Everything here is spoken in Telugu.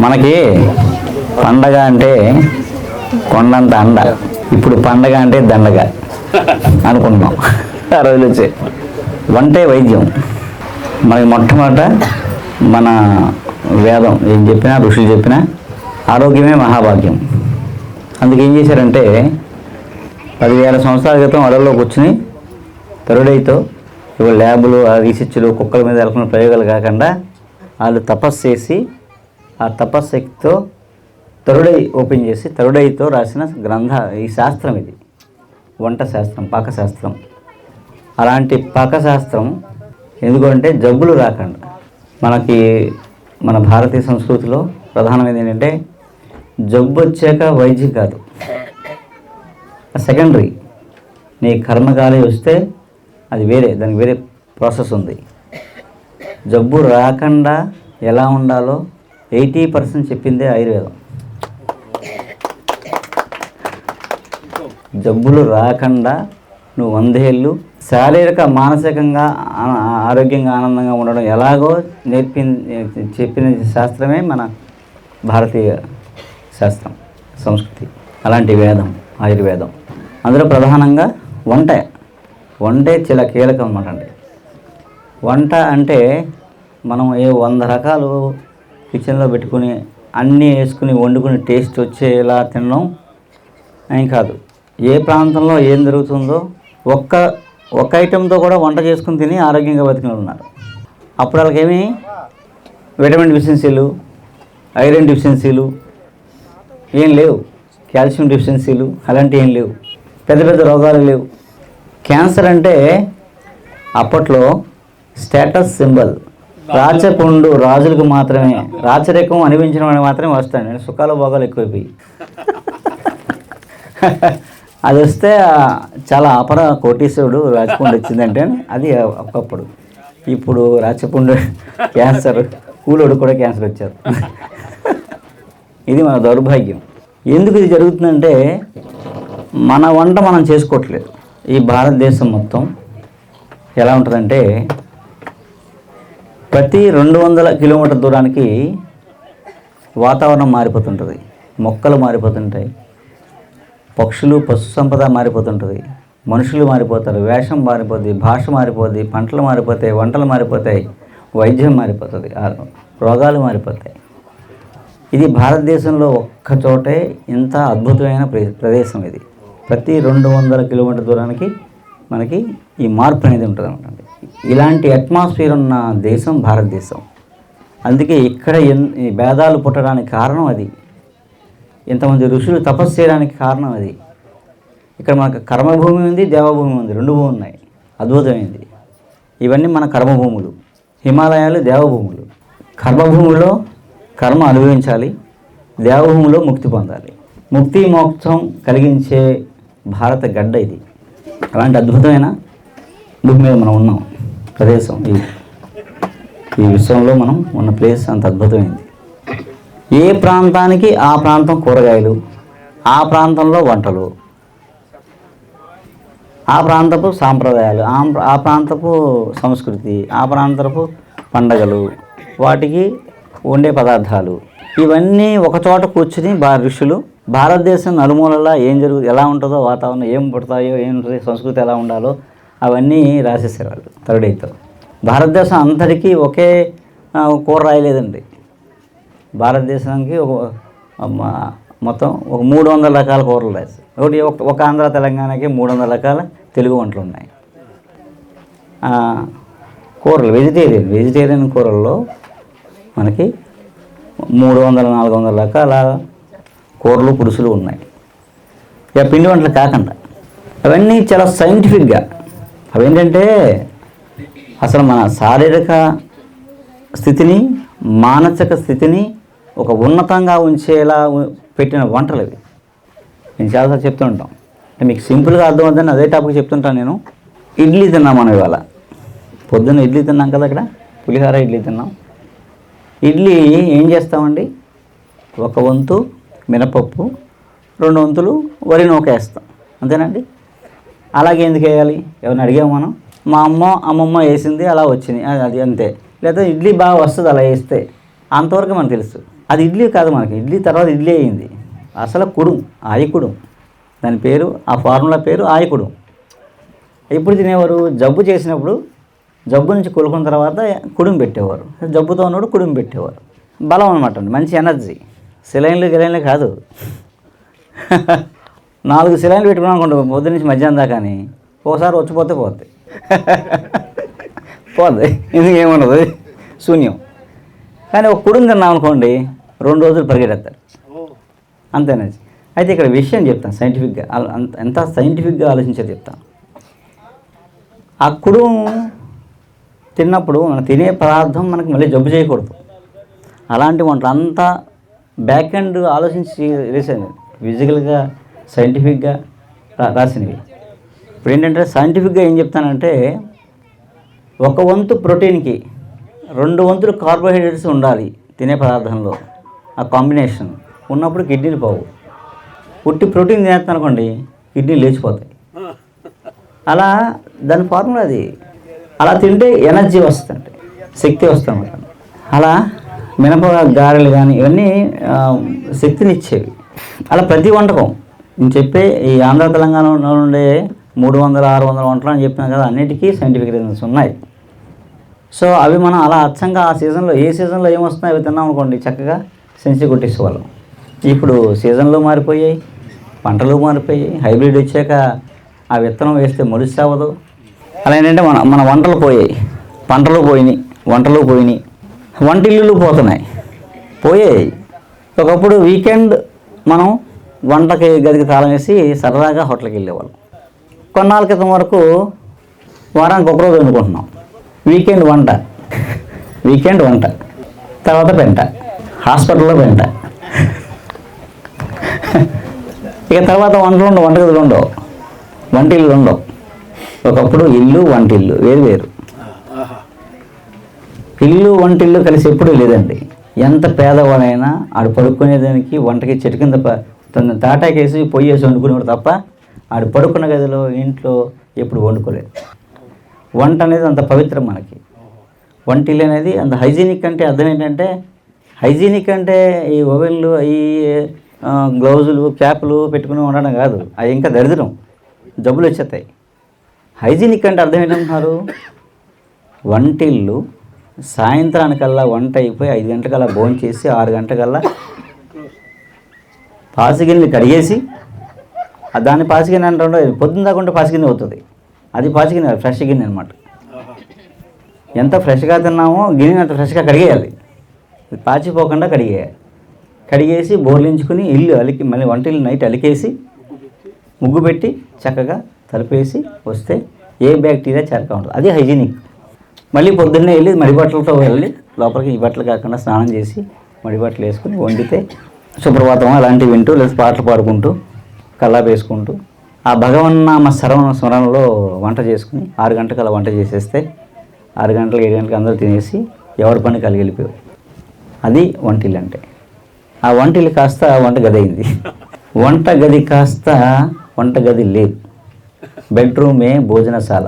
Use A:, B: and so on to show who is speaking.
A: మనకి పండగ అంటే కొండంత అండ. ఇప్పుడు పండగ అంటే దండగ అనుకుంటున్నాం. ఆ రోజులు వచ్చే. వంటే వైద్యం. మనకి మొట్టమొదట మన వేదం ఏం చెప్పినా ఋషులు చెప్పినా ఆరోగ్యమే మహాభాగ్యం. అందుకు ఏం చేశారంటే పదివేల సంవత్సరాల క్రితం అడవిలో కూర్చుని తరుడైతో ఇవాళ ల్యాబులు ఆ రీసెర్చ్లు కుక్కల మీద వెళ్తున్న ప్రయోగాలు కాకుండా వాళ్ళు తపస్సు చేసి ఆ తపశక్తితో తరుడై ఓపెన్ చేసి తరుడైతో రాసిన గ్రంథ ఈ శాస్త్రం ఇది. వంట శాస్త్రం పాకశాస్త్రం అలాంటి పాకశాస్త్రం ఎందుకంటే జబ్బులు రాకుండా. మనకి మన భారతీయ సంస్కృతిలో ప్రధానమైనది ఏంటంటే జబ్బు వచ్చాక వైద్యం కాదు. సెకండరీ. నీ కర్మకాలి వస్తే అది వేరే దానికి వేరే ప్రాసెస్ ఉంది. జబ్బు రాకుండా ఎలా ఉండాలో ఎయిటీ పర్సెంట్ చెప్పిందే ఆయుర్వేదం. జబ్బులు రాకుండా నువ్వు వందేళ్ళు శారీరక మానసికంగా ఆరోగ్యంగా ఆనందంగా ఉండడం ఎలాగో నేర్పి చెప్పిన శాస్త్రమే మన భారతీయ శాస్త్రం సంస్కృతి. అలాంటి వేదం ఆయుర్వేదం. అందులో ప్రధానంగా వంట. వంటే చాలా కీలకం అన్నమాట అండి. వంట అంటే మనం ఏ వంద రకాలు కిచెన్లో పెట్టుకుని అన్నీ వేసుకుని వండుకుని టేస్ట్ వచ్చేలా తినడం ఏం కాదు. ఏ ప్రాంతంలో ఏం జరుగుతుందో ఒక్క ఒక్క ఐటెంతో కూడా వంట చేసుకుని తిని ఆరోగ్యంగా బతికిన ఉన్నారు. అప్పుడు వాళ్ళకేమి? విటమిన్ డిఫిషియన్సీలు ఐరన్ డిఫిషియన్సీలు ఏం లేవు. కాల్షియం డిఫిషియన్సీలు అలాంటివి ఏం లేవు. పెద్ద పెద్ద రోగాలు లేవు. క్యాన్సర్ అంటే అప్పట్లో స్టేటస్ సింబల్ రాచపుండు రాజులకు మాత్రమే రాచరికం అనిపించిన వాడిని మాత్రమే వస్తాను. నేను సుఖాలు భోగాలు ఎక్కువైపోయి. అది వస్తే చాలా అపర కోటీశ్వరుడు రాచపుండు వచ్చిందంటే అది ఒకప్పుడు ఇప్పుడు రాచపుండు క్యాన్సర్ కూలోడు కూడా క్యాన్సర్ వచ్చారు. ఇది మన దౌర్భాగ్యం. ఎందుకు ఇది జరుగుతుందంటే మన వంట మనం చేసుకోవట్లేదు. ఈ భారతదేశం మొత్తం ఎలా ఉంటుందంటే ప్రతి రెండు వందల కిలోమీటర్ దూరానికి వాతావరణం మారిపోతుంటుంది. మొక్కలు మారిపోతుంటాయి. పక్షులు పశు సంపద మారిపోతుంటుంది. మనుషులు మారిపోతారు. వేషం మారిపోద్ది భాష మారిపోద్ది పంటలు మారిపోతాయి వంటలు మారిపోతాయి వైద్యం మారిపోతుంది ఆ రోగాలు మారిపోతాయి. ఇది భారతదేశంలో ఒక్క చోటే ఇంత అద్భుతమైన ప్రదేశం ఇది. ప్రతి రెండు వందల కిలోమీటర్ దూరానికి మనకి ఈ మార్పు అనేది ఉంటుంది అనమాట ఇలాంటి అట్మాస్ఫియర్ ఉన్న దేశం భారతదేశం. అందుకే ఇక్కడ ఎన్ భేదాలు పుట్టడానికి కారణం అది. ఇంతమంది ఋషులు తపస్సు చేయడానికి కారణం అది. ఇక్కడ మనకు కర్మభూమి ఉంది దేవభూమి ఉంది రెండు భూములు ఉన్నాయి. అద్భుతమైంది. ఇవన్నీ మన కర్మభూములు. హిమాలయాలు దేవభూములు. కర్మభూమిలో కర్మ అనుభవించాలి దేవభూమిలో ముక్తి పొందాలి. ముక్తి మోక్షం కలిగించే భారత గడ్డ ఇది. అలాంటి అద్భుతమైన భూమి మీద మనం ఉన్నాం. ప్రదేశం ఈ ఈ విశ్వంలో మనం ఉన్న ప్లేస్ అంత అద్భుతమైంది. ఏ ప్రాంతానికి ఆ ప్రాంతం కూరగాయలు ఆ ప్రాంతంలో వంటలు ఆ ప్రాంతపు సాంప్రదాయాలు ఆ ప్రాంతపు సంస్కృతి ఆ ప్రాంతపు పండగలు వాటికి వండే పదార్థాలు ఇవన్నీ ఒకచోట కూర్చుని బా ఋషులు భారతదేశం నలుమూలలా ఏం జరుగు ఎలా ఉంటుందో వాతావరణం ఏం పుడతాయో ఏం సంస్కృతి ఎలా ఉండాలో అవన్నీ రాసేసారు వాళ్ళు థర్డ్ భారతదేశం అంతటికీ ఒకే కూర రాయలేదండి. భారతదేశానికి ఒక మొత్తం ఒక మూడు వందల రకాల కూరలు రాసి ఒకటి ఒక- ఒక ఆంధ్ర తెలంగాణకి మూడు వందల రకాల తెలుగు వంటలు ఉన్నాయి. కూరలు వెజిటేరియన్ వెజిటేరియన్ కూరల్లో మనకి మూడు వందల నాలుగు వందల రకాల కూరలు పురుషులు ఉన్నాయి. ఇక పిండి వంటలు కాకుండా అవన్నీ చాలా సైంటిఫిక్గా అవేంటంటే అసలు మన శారీరక స్థితిని మానసిక స్థితిని ఒక ఉన్నతంగా ఉంచేలా పెట్టిన వంటలు అవి. నేను చాలాసార్లు చెప్తూ ఉంటాం. అంటే మీకు సింపుల్గా అర్థమవుతుందని అదే టాపిక్ చెప్తుంటాను నేను. ఇడ్లీ తిన్నాం మనం ఇవాళ. పొద్దున్న ఇడ్లీ తిన్నాం కదా అక్కడ? పులిహోర ఇడ్లీ తిన్నాం. ఇడ్లీ ఏం చేస్తామండి? ఒక వంతు మినపప్పు రెండు వంతులు వరి నూక వేస్తాం. అంతేనండి అలాగే ఎందుకు వేయాలి? ఎవరిని అడిగాము మనం? మా అమ్మ అమ్మమ్మ వేసింది అలా వచ్చింది అది- అంతే. లేదా ఇడ్లీ బాగా వస్తుంది అలా వేస్తే. అంతవరకు మనకు తెలుసు. అది ఇడ్లీ కాదు మనకి. ఇడ్లీ తర్వాత ఇడ్లీ అయింది. అసలు కుడుం ఆయకుడుం దాని పేరు ఆ ఫార్ములా పేరు ఆయకుడుం ఎప్పుడు తినేవారు? జబ్బు చేసినప్పుడు జబ్బు నుంచి కోలుకున్న తర్వాత కుడుం పెట్టేవారు. జబ్బుతో ఉన్నప్పుడు కుడుం పెట్టేవారు. బలం అనమాట అండి. మంచి ఎనర్జీ. సిలైన్లు గిలైన్లు కాదు. నాలుగు సిలైన్లు పెట్టుకున్నాం అనుకోండి పొద్దు నుంచి మధ్యాహ్నం దాకా అని. ఒకసారి వచ్చిపోతే పోద్ది. పోద్ది. ఎందుకు ఏమన్నది శూన్యం. కానీ ఒక కుడుం తిన్నాం అనుకోండి రెండు రోజులు పరిగెడతారు అంతేనండి అయితే ఇక్కడ విషయం చెప్తాను సైంటిఫిక్గా అంత ఎంత సైంటిఫిక్గా ఆలోచించారు చెప్తాను. ఆ కుడుం తిన్నప్పుడు మనం తినే పదార్థం మనకు మళ్ళీ జబ్బు చేయకూడదు. అలాంటి వంటలు అంతా బ్యాక్ ఎండ్ ఆలోచించి వేసాను ఫిజికల్గా సైంటిఫిక్గా రా- రాసినవి. ఇప్పుడు ఏంటంటే సైంటిఫిక్గా ఏం చెప్తానంటే ఒక వంతు ప్రోటీన్కి రెండు వంతులు కార్బోహైడ్రేట్స్ ఉండాలి తినే పదార్థంలో. ఆ కాంబినేషన్ ఉన్నప్పుడు కిడ్నీలు పోవు. పుట్టి ప్రోటీన్ తినేస్తాను అనుకోండి కిడ్నీలు లేచిపోతాయి. అలా దాని ఫార్ములా అది. అలా తింటే ఎనర్జీ వస్తుంది. శక్తి వస్తుంది. అలా మినప గారెలు కానీ ఇవన్నీ శక్తినిచ్చేవి. శక్తిని ఇచ్చేవి అలా ప్రతి వంటకం నేను చెప్పే ఈ ఆంధ్ర తెలంగాణలో ఉండే మూడు వందల ఆరు వందల వంటలు అని చెప్పినా కదా అన్నిటికీ సైంటిఫిక్ రీజన్స్ ఉన్నాయి. సో అవి మనం అలా అచ్చంగా ఆ సీజన్లో ఏ సీజన్లో ఏమొస్తున్నాయి అవి తిన్నాం అనుకోండి చక్కగా సెన్సి కొట్టేసేవాళ్ళం. ఇప్పుడు సీజన్లు మారిపోయాయి పంటలు మారిపోయాయి హైబ్రిడ్ వచ్చాక ఆ విత్తనం వేస్తే మొలిసి అవ్వదు అలా ఏంటంటే మన మన వంటలు పోయాయి. పంటలు పోయినాయి వంటలు పోయినాయి. వంటిల్లులు పోతున్నాయి. పోయాయి. ఒకప్పుడు వీకెండ్ మనం వంటకి గదికి తాళం వేసి సరదాగా హోటల్కి వెళ్ళేవాళ్ళం. కొన్నాళ్ళ క్రితం వరకు వారానికి ఒకరోజు వండుకుంటున్నాం. వీకెండ్ వంట. వీకెండ్ వంట. తర్వాత పెంట. హాస్పిటల్లో పెంట. ఇక తర్వాత వంటలు ఉండవు వంటగదులు ఉండవు. వంటిల్లు ఉండవు. ఒకప్పుడు ఇల్లు వంటిల్లు వేరు వేరు. ఇల్లు వంటిల్లు కలిసి ఎప్పుడూ లేదండి. ఎంత పేదవాడైనా ఆడు పడుకునేదానికి వంటకి చెట్టు కింద ప- తన తాటాకేసి పొయ్యి వేసి వండుకునేవాడు తప్ప ఆడు పడుకున్న గదిలో ఇంట్లో ఎప్పుడు వండుకోలేదు. వంట అనేది అంత పవిత్రం మనకి. వంటిల్లు అనేది అంత హైజీనిక్ అంటే అర్థం ఏంటంటే హైజీనిక్ అంటే ఈ ఓవెన్లు ఈ గ్లౌజులు క్యాప్లు పెట్టుకుని ఉండడం కాదు. అది ఇంకా దరిద్రం. జబ్బులు వచ్చేస్తాయి. హైజీనిక్ అంటే అర్థం ఏంటంటున్నారు? వంటిల్లు సాయంత్రానికల్లా వంట అయిపోయి ఐదు గంటలకల్లా భోజనం చేసి ఆరు గంటలకల్లా పాసిగిన్నెలు కడిగేసి దాన్ని పాసిగిన్నె అంటే పొద్దున్న దాకా ఉంటే పాసిగిన్నె అవుతుంది. అది పాసిగిన్నె ఫ్రెష్ గిన్నె అనమాట ఎంత ఫ్రెష్గా తిన్నామో గిన్నె అంత ఫ్రెష్గా కడిగేయాలి. పాచిపోకుండా కడిగేయాలి. కడిగేసి బోర్లించుకుని ఇల్లు అలికి మళ్ళీ వంటిల్లు నైట్ అలికేసి ముగ్గు పెట్టి చక్కగా తలిపేసి వస్తే ఏ బ్యాక్టీరియా చేరక ఉంటుంది అది హైజీనిక్. మళ్ళీ పొద్దున్నే వెళ్ళి మడి బట్టలతో వెళ్ళి లోపలికి ఈ బట్టలు కాకుండా స్నానం చేసి మడి బట్టలు వేసుకుని వండితే సుప్రభాతం అలాంటివి వింటూ లేదా పాటలు పాడుకుంటూ కల్లా వేసుకుంటూ ఆ భగవన్నామ సరవణ స్మరణలో వంట చేసుకుని ఆరు గంటలకు అలా వంట చేసేస్తే ఆరు గంటలకు ఏడు గంటలకు అందరూ తినేసి ఎవరి పని కలిగి వెళ్ళిపోయారు. అది వంటిల్లు అంటే. ఆ వంటిల్లు కాస్త వంట గది అయింది. వంట గది కాస్త వంట గది లేదు. బెడ్రూమే భోజనశాల.